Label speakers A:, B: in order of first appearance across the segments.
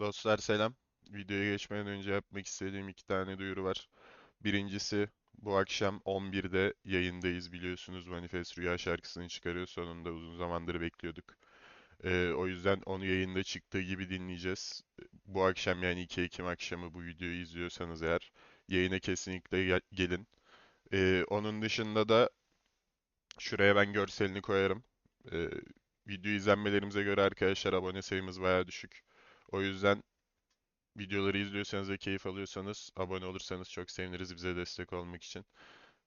A: Dostlar selam. Videoya geçmeden önce yapmak istediğim iki tane duyuru var. Birincisi bu akşam 11'de yayındayız biliyorsunuz. Manifest Rüya şarkısını çıkarıyor. Sonunda uzun zamandır bekliyorduk. Ee, o yüzden onu yayında çıktığı gibi dinleyeceğiz. Bu akşam yani 2 Ekim akşamı bu videoyu izliyorsanız eğer yayına kesinlikle gel- gelin. Ee, onun dışında da şuraya ben görselini koyarım. Ee, video izlenmelerimize göre arkadaşlar abone sayımız bayağı düşük. O yüzden videoları izliyorsanız ve keyif alıyorsanız abone olursanız çok seviniriz bize destek olmak için.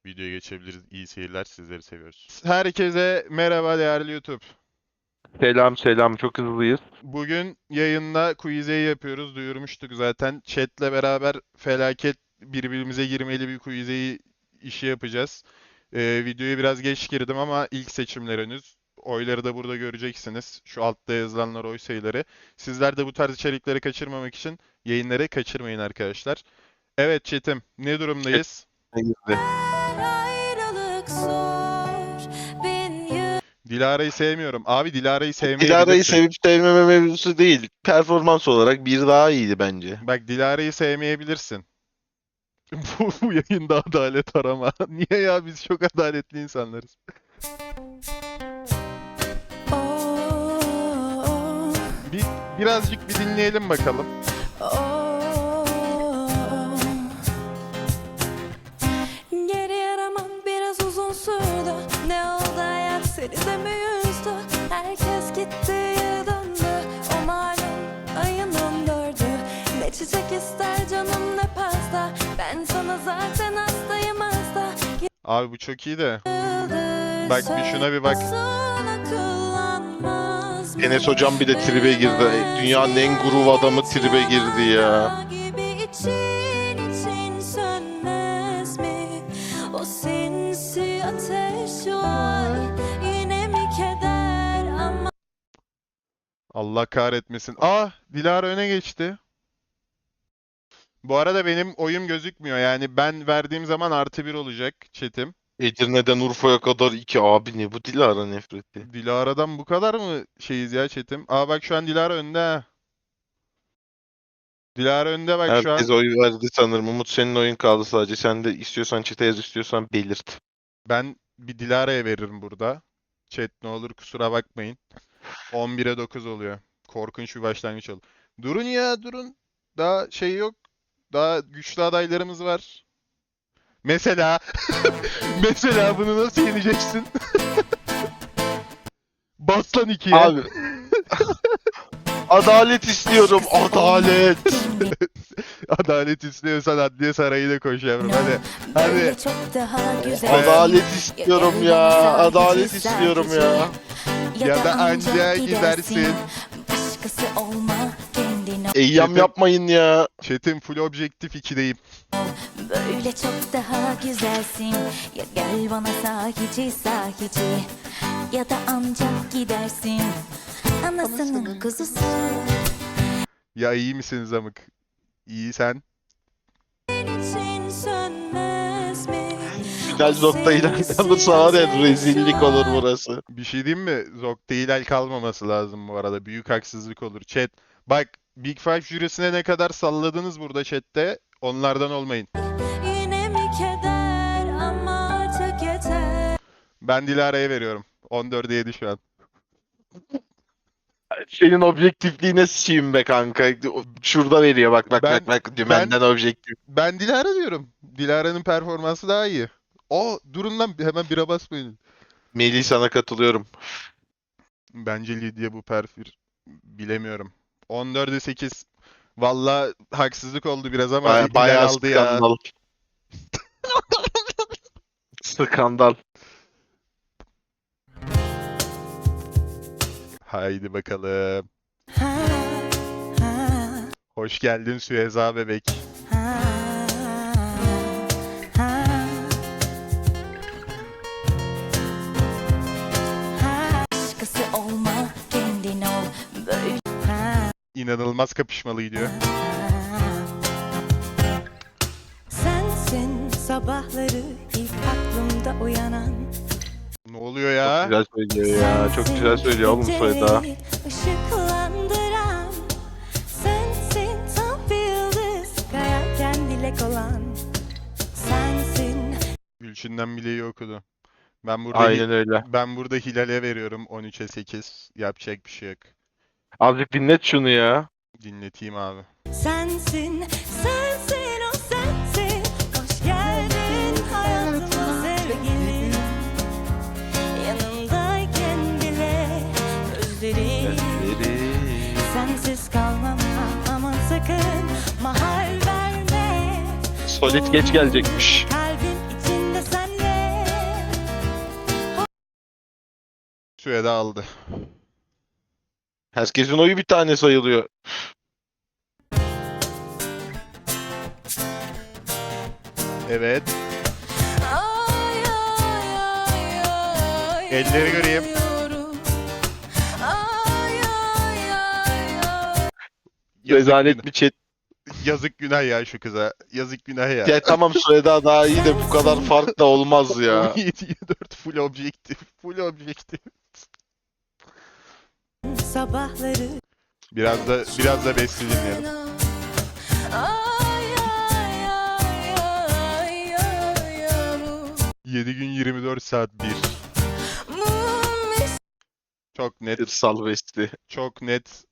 A: Videoya geçebiliriz. İyi seyirler. Sizleri seviyoruz. Herkese merhaba değerli YouTube.
B: Selam selam çok hızlıyız.
A: Bugün yayında Quize'yi yapıyoruz. Duyurmuştuk zaten. Chat'le beraber felaket birbirimize girmeli bir Quize'yi işi yapacağız. Ee, videoya biraz geç girdim ama ilk seçimler henüz. Oyları da burada göreceksiniz. Şu altta yazılanlar oy sayıları. Sizler de bu tarz içerikleri kaçırmamak için yayınları kaçırmayın arkadaşlar. Evet Çetim, ne durumdayız? Dilara'yı sevmiyorum. Abi Dilara'yı
B: Dilara'yı
A: sevmeyebilirsin.
B: sevip sevmeme mevzusu değil. Performans olarak bir daha iyiydi bence.
A: Bak Dilara'yı sevmeyebilirsin. Bu, bu yayında adalet arama. Niye ya biz çok adaletli insanlarız. Birazcık bir dinleyelim bakalım.
C: oh. Geri aramam biraz uzun sürdü Ne oldu hayat seni de mi üzdü Herkes gitti ya döndü O malum ayın on dördü Ne çiçek ister canım ne pasta Ben sana zaten hastayım hasta
A: Abi bu çok iyi de. Bak bir şuna bir bak.
B: Enes hocam bir de tribe girdi. Dünyanın en groove adamı tribe girdi ya.
A: Allah kahretmesin. Ah Dilara öne geçti. Bu arada benim oyum gözükmüyor. Yani ben verdiğim zaman artı bir olacak chatim.
B: Edirne'den Urfa'ya kadar iki abi ne bu Dilara nefreti.
A: Dilara'dan bu kadar mı şeyiz ya chatim? Aa bak şu an Dilara önde ha. Dilara önde bak şu an.
B: Herkes oy verdi sanırım. Umut senin oyun kaldı sadece. Sen de istiyorsan çete yaz istiyorsan belirt.
A: Ben bir Dilara'ya veririm burada. Chat ne olur kusura bakmayın. 11'e 9 oluyor. Korkunç bir başlangıç oldu. Durun ya durun. Daha şey yok. Daha güçlü adaylarımız var. Mesela mesela bunu nasıl yeneceksin? Bas lan ikiye.
B: Abi. Adalet istiyorum. Adalet.
A: Adalet istiyorsan adliye sarayına koş yavrum hadi. Hadi.
B: Adalet istiyorum ya. Adalet istiyorum ya.
A: Ya da anca gidersin.
C: Başkası olma kendine
B: Eyyam yapmayın ya.
A: Chat'in full objektif 2'deyim.
C: Böyle çok daha güzelsin Ya gel bana sahici sahici Ya da ancak gidersin Anasının kuzusu
A: Ya iyi misiniz amık? İyi sen.
B: Final noktayla kalırsa var ya rezillik olur burası.
A: Bir şey diyeyim mi? Zok'ta hilal kalmaması lazım bu arada. Büyük haksızlık olur. Chat. Bak Big Five jürisine ne kadar salladınız burada chatte. Onlardan olmayın.
C: Yine mi keder ama artık yeter
A: Ben Dilara'ya veriyorum. 14'e 7 şu an.
B: Senin objektifliğine sıçayım be kanka. Şurada veriyor bak bak
A: Ben-
B: bak bak dümenden objektif.
A: Ben Dilara diyorum. Dilara'nın performansı daha iyi. O durun lan hemen bira basmayın.
B: Melih sana katılıyorum.
A: Bence Lidya bu perfir. Bilemiyorum. 14'e 8. Valla haksızlık oldu biraz ama
B: Baya, bayağı
A: aldı ya.
B: skandal. skandal.
A: Haydi bakalım. Hoş geldin Süheza bebek. inanılmaz kapışmalı gidiyor.
C: Sensin sabahları ilk aklımda uyanan
A: Ne oluyor ya?
B: Çok güzel söylüyor ya. Çok güzel söylüyor oğlum Soyda.
C: Işıklandıran Sensin tam bir
A: yıldız Kayarken dilek olan Sensin Gülçin'den bileği okudu. Ben burada
B: Aynen öyle.
A: ben burada Hilal'e veriyorum 13'e 8. Yapacak bir şey yok.
B: Azıcık dinlet şunu ya.
A: Dinleteyim abi.
C: Sensin, sensin o sensin Hoş geldin hayatıma sevgilim Yanımdayken bile özlerim Sensiz kalmam ama sakın mahal verme
B: Solid geç gelecekmiş.
C: Kalbim içinde senle
A: aldı.
B: Herkesin oyu bir tane sayılıyor.
A: Evet.
C: Ay, ay, ay, ay,
A: Elleri göreyim.
C: yanıyorum. Ay, ay, ay, ay.
A: Yazık,
B: Rezalet bir chat.
A: yazık günah ya şu kıza. Yazık günah ya.
B: Ya tamam Sueda daha iyi de bu kadar fark da olmaz ya.
A: 17'ye 4 full objektif. Full objektif.
C: Sabahları
A: Biraz da biraz da Besti dinleyelim.
C: Ay, ay, ay, ay, ay, ay, bu
A: 7 gün 24 saat 1.
C: mum
A: Çok net,
B: Hırsal Vesti.
A: çok net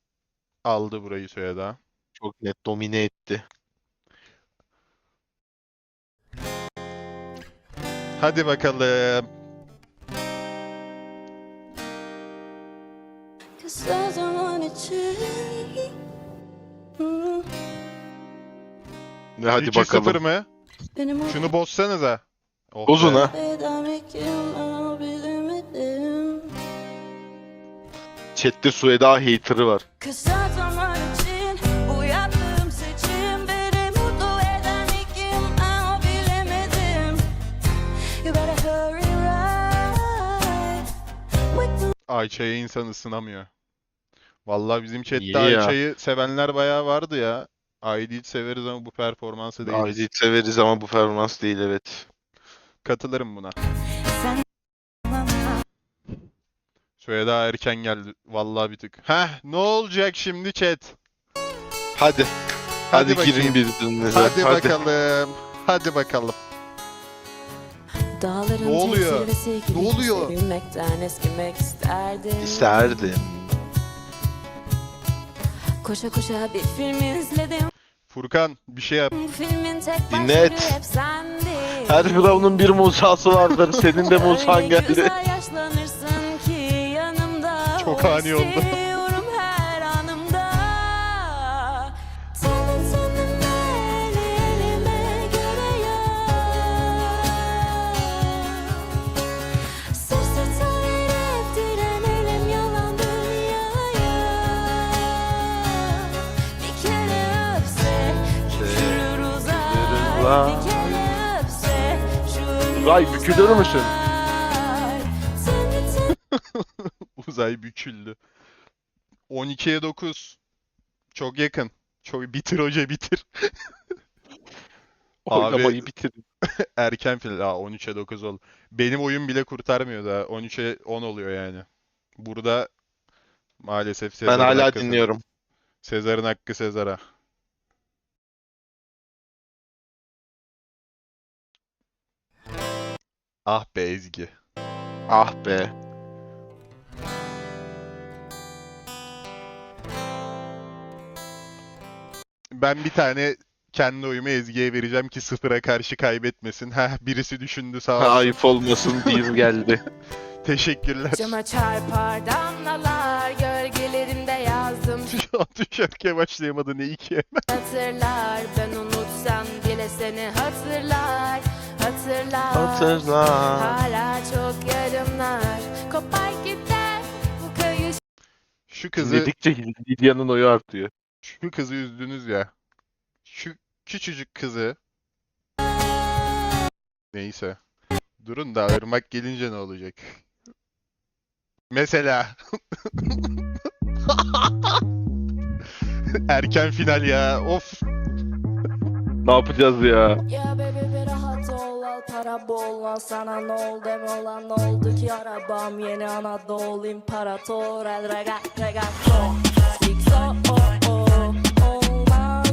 A: aldı burayı Süheda.
B: Çok net domine etti.
A: Hadi bakalım.
C: Kısa zaman için
B: Ne hadi
A: 2-0
B: bakalım.
A: mı?
C: Benim
A: Şunu bozsanıza. Oh
B: Uzun
A: be.
B: ha.
C: ama bilemedim
B: Chat'te Sueda hater'ı var.
C: Kısa zaman
A: Ayça'ya insan ısınamıyor. Vallahi bizim chatte
B: İyi ya.
A: Ayça'yı sevenler bayağı vardı ya. Aidit severiz ama bu performansı değiliz.
B: Aidit severiz ama bu performans değil evet.
A: Katılırım buna.
C: sen
A: Süheda erken geldi. Vallahi bir tık. Heh ne olacak şimdi chat?
B: Hadi. Hadi,
A: bakayım.
B: girin birbirinize.
A: Hadi, bakalım. Hadi bakalım. Ne oluyor? Ne oluyor?
C: Eskimek isterdim
B: İsterdim.
C: Koşa koşa bir film izledim
A: Furkan bir şey yap.
C: Filmin tek
B: Dinlet.
C: başrolü hep sendin
B: Her firavunun bir Musa'sı vardır. Senin de Musa'an
C: Öyle
B: geldi.
C: güzel yaşlanırsın ki yanımda
A: Çok ani oldu.
C: Şu
B: Uzay, bükülür müsün?
C: uzay.
A: Büküldü. 12'ye 9. Çok yakın. Çok bitir hoca bitir. Abi-
B: Oynamayı bitirin.
A: Erken final. Aa 13'e 9 oldu. Benim oyun bile kurtarmıyor da 13'e 10 oluyor yani. Burada maalesef
B: Ben
A: Sezar'ın
B: hala
A: hakkı-
B: dinliyorum.
A: Sezar'ın hakkı Sezar'a. Ah be Ezgi.
B: Ah be.
A: Ben bir tane kendi oyumu Ezgi'ye vereceğim ki sıfıra karşı kaybetmesin. Heh birisi düşündü sağ olsun.
B: Ayıp olmasın bir geldi.
A: Teşekkürler.
C: Cama çarpar damlalar Gölgelerimde yazdım
A: Şu an şarkıya başlayamadı ne iki.
C: hatırlar Ben unutsam bile seni hatırlar Hatırlar
B: Hatırla.
C: Hala çok yarımlar Kopar gider bu kayış
A: Şu kızı
B: Dinledikçe Lidya'nın oyu artıyor.
A: şu kızı üzdünüz ya. Şu küçücük kızı. Neyse. Durun da ırmak gelince ne olacak? Mesela. Erken final ya. Of.
B: Ne yapacağız ya?
C: Ya baby bir rahat al sana ne oldu deme olan ne oldu ki arabam yeni Anadolu imparator el rega regato Fixo o o olmaz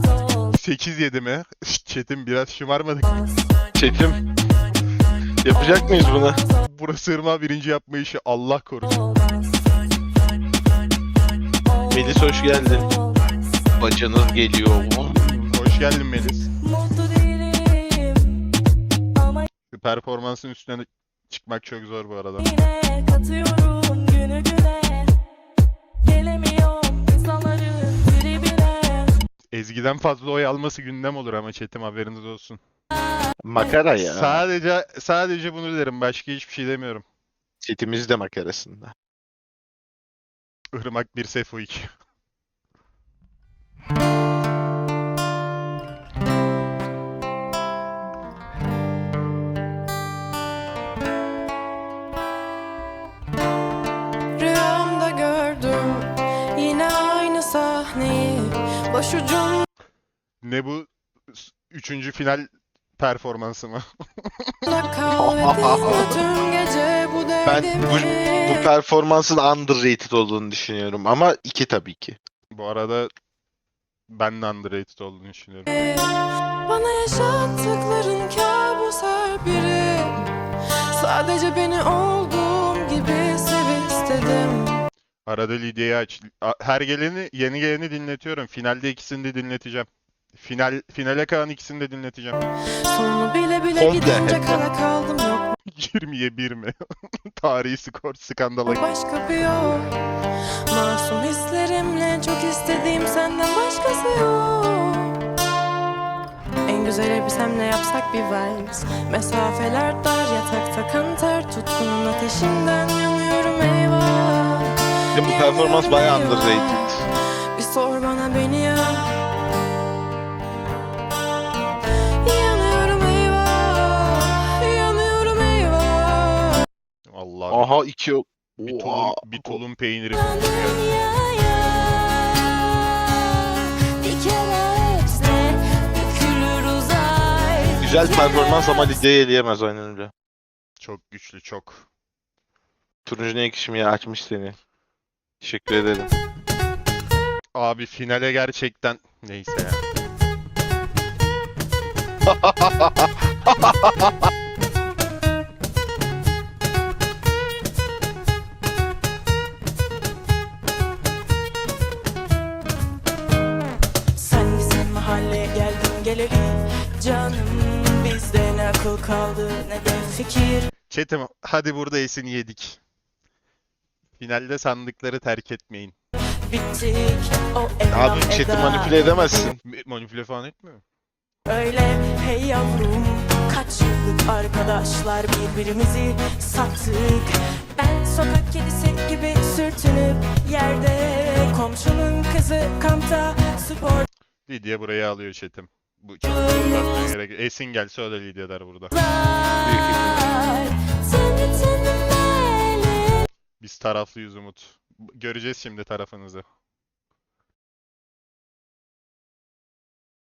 A: 8 yedi mi? Çetin biraz şımarmadık.
C: olmaz
B: Çetim. Yapacak mıyız bunu?
A: Burası Irmak'ı birinci yapma işi Allah korusun.
B: Melis hoş geldin. Bacınız geliyor.
A: Hoş geldin Melis. Performansın üstüne çıkmak çok zor bu arada.
C: yine katıyorum günü güne. Gelemiyorum insanların tribine.
A: Ezgi'den fazla oy alması gündem olur ama chatim haberiniz olsun.
B: Makara ya.
A: Sadece sadece bunu derim. Başka hiçbir şey demiyorum.
B: Setimiz de makarasında.
A: Irmak 1 Sefo 2.
C: Başucumda
A: Ne bu üçüncü final performansı mı?
B: Ben bu, bu performansın underrated olduğunu düşünüyorum ama iki tabii ki.
A: Bu arada ben de underrated olduğunu düşünüyorum.
C: Bana yaşattıkların kabus her biri Sadece beni istedim
A: Arada Lidya'yı aç. Her geleni, yeni geleni dinletiyorum. Finalde ikisini de dinleteceğim. Final finale kalan ikisini de dinleteceğim.
C: Sonu bile bile gidince kala kaldım yok
A: 20'ye 1 mi? Tarihi skor skandala.
C: başka bir yol Masum hislerimle çok istediğim senden başkası yok En güzel elbisemle yapsak bir vals Mesafeler dar yatakta kan ter Tutkunun ateşinden yanıyorum eyvah
B: Ya bu performans bayağı underrated.
C: Bir sor bana beni ya Yanıyorum eyvah Yanıyorum eyvah
A: Allah.
B: Aha iki yok.
A: Bir tulum, bir tulum peyniri.
B: Güzel performans ama Lidya'yı eleyemez aynen öyle.
A: Çok güçlü çok.
B: Turuncu ne ekşimiye açmış seni. Teşekkür ederim.
A: Abi finale gerçekten neyse ya.
C: Sen bizim mahalleye geldin geleli Canım bizde ne akıl kaldı ne de fikir
A: Çetim hadi burada esini yedik. Finalde sandıkları terk etmeyin.
C: Bittik o
B: Abi chat'i manipüle edemezsin.
A: Manipüle falan etmiyor.
C: Öyle hey yavrum Kaç yıllık arkadaşlar birbirimizi sattık Ben sokak kedisi gibi sürtünüp yerde Komşunun kızı kampta spor
A: Lidya burayı alıyor chatim. Bu çok uzatmaya gerek. Esin gelse da Lidya der burada.
C: Tanrı
A: Biz taraflıyız Umut. Göreceğiz şimdi tarafınızı.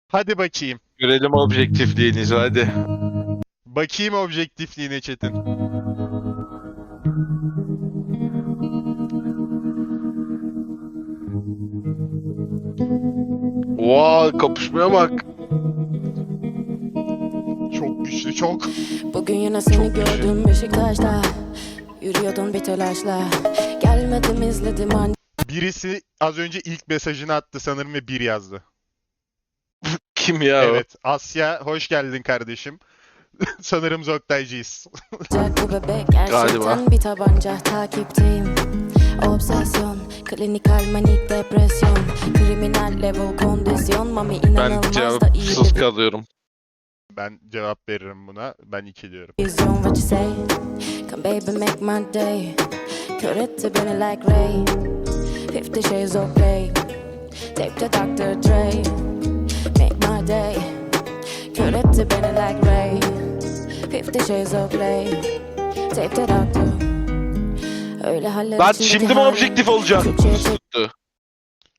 A: Hadi bakayım.
B: Görelim objektifliğinizi hadi.
A: Bakayım objektifliğine Çetin.
B: Oha kapışmaya bak.
A: Çok güçlü çok.
C: Bugün yine seni gördüm Beşiktaş'ta Yürüyordun bir telaşla Gelmedim izledim an
A: Birisi az önce ilk mesajını attı sanırım ve bir yazdı.
B: Kim ya o?
A: Evet. Asya hoş geldin kardeşim. sanırım Zoktaycıyız.
C: Olacak bu bebek gerçekten
B: Galiba.
C: bir tabanca takipteyim Obsesyon, klinikal manik depresyon Kriminal level kondisyon Mami
B: Ben
C: inanılmaz da iyi
B: cevapsız kalıyorum.
A: Ben cevap veririm buna. Ben iki diyorum.
C: Kör etti beni like Ray Fifty shades of grey Tape to Dr. Dre Make my day Kör etti beni like Ray Fifty shades of grey Tape to Dr. Öyle haller
B: Lan
C: içindeki
B: şimdi mi objektif Tuttu.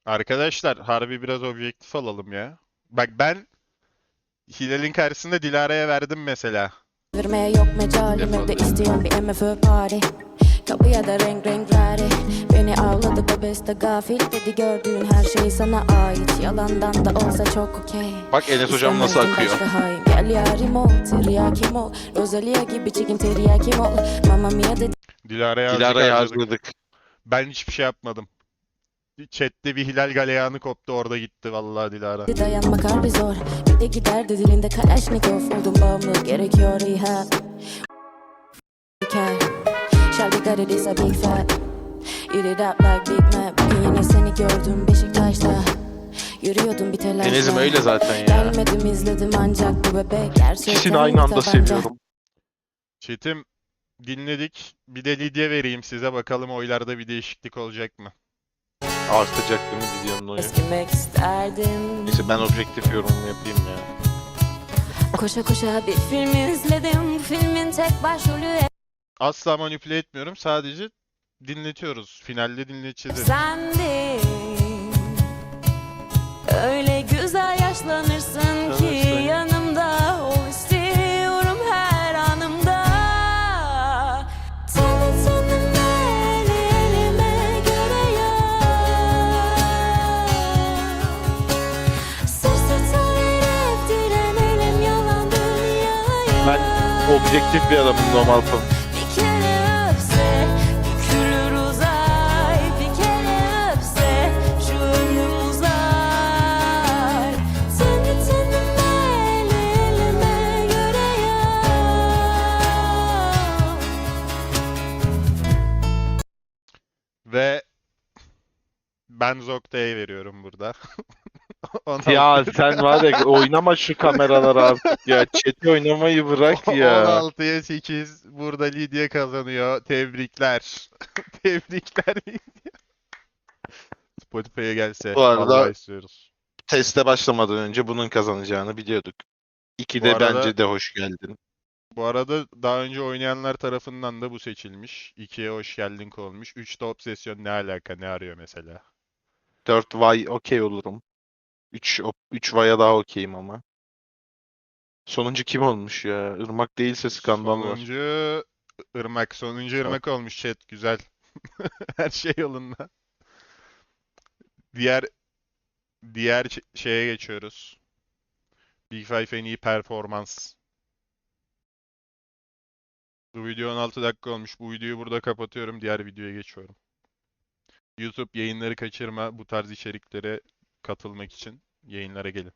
A: Arkadaşlar harbi biraz objektif alalım ya. Bak ben Hilal'in karşısında Dilara'ya verdim mesela.
C: Çevirmeye yok mecalim
B: Defol.
C: evde istiyorum bir MFÖ party Kapıya da renk renkleri Beni avladı bebeste gafil Dedi gördüğün her şey sana ait Yalandan da olsa çok okey
B: Bak Enes hocam nasıl akıyor.
C: Gel yarim ol, tiryakim ol Rosalia gibi çekim teryakim ol Mamma mia dedi
A: Dilara'ya harcadık.
B: harcadık.
A: Ben hiçbir şey yapmadım. Chat'te bir Hilal Galeyanı koptu orada gitti vallahi Dilara.
C: dayanmak harbi zor Bir de giderdi dilinde Kalashnikov Oldum bağımlı gerekiyor rehab Care. Shall we got it is a big fat Eat it up like Big Mac Bugün yine seni gördüm Beşiktaş'ta Yürüyordum bir telaşla
B: Enes'im öyle zaten ya.
C: Gelmedim izledim ancak bu bebek gerçekten
B: İkisini aynı anda
C: tabanca.
B: seviyorum.
A: Chat'im dinledik. Bir de Lidya vereyim size bakalım oylarda bir değişiklik olacak mı?
B: Artacak değil mi videonun oyu?
C: Eskimek isterdim
B: Neyse ben objektif yorum yapayım ya.
C: Koşa koşa bir film izledim Bu filmin tek başrolü
A: Asla manipüle etmiyorum. Sadece dinletiyoruz. Finalde dinleteceğiz.
C: sendin Öyle güzel yaşlanırsın
B: objektif bir adamım normal falan.
A: Ve ben Zokta'ya veriyorum burada.
B: Ya sen var ya oynama şu kameraları artık ya. Chat'i oynamayı bırak ya.
A: 16'ya 8. Burada Lidya kazanıyor. Tebrikler. Tebrikler Lidya. Spotify'a gelse
B: Bu arada-
A: istiyoruz.
B: Teste başlamadan önce bunun kazanacağını biliyorduk. İki de
A: arada-
B: bence de hoş geldin.
A: Bu arada daha önce oynayanlar tarafından da bu seçilmiş. 2'ye hoş geldin konmuş. 3'te obsesyon ne alaka ne arıyor mesela?
B: 4 vay okey olurum. 3 3 vaya daha okeyim ama. Sonuncu kim olmuş ya? Irmak değilse skandal var.
A: Sonuncu Irmak. Sonuncu Irmak olmuş chat. Güzel. Her şey yolunda. Diğer diğer şeye geçiyoruz. Big Five en iyi performans. Bu video 16 dakika olmuş. Bu videoyu burada kapatıyorum. Diğer videoya geçiyorum. YouTube yayınları kaçırma. Bu tarz içeriklere katılmak için yayınlara gelin.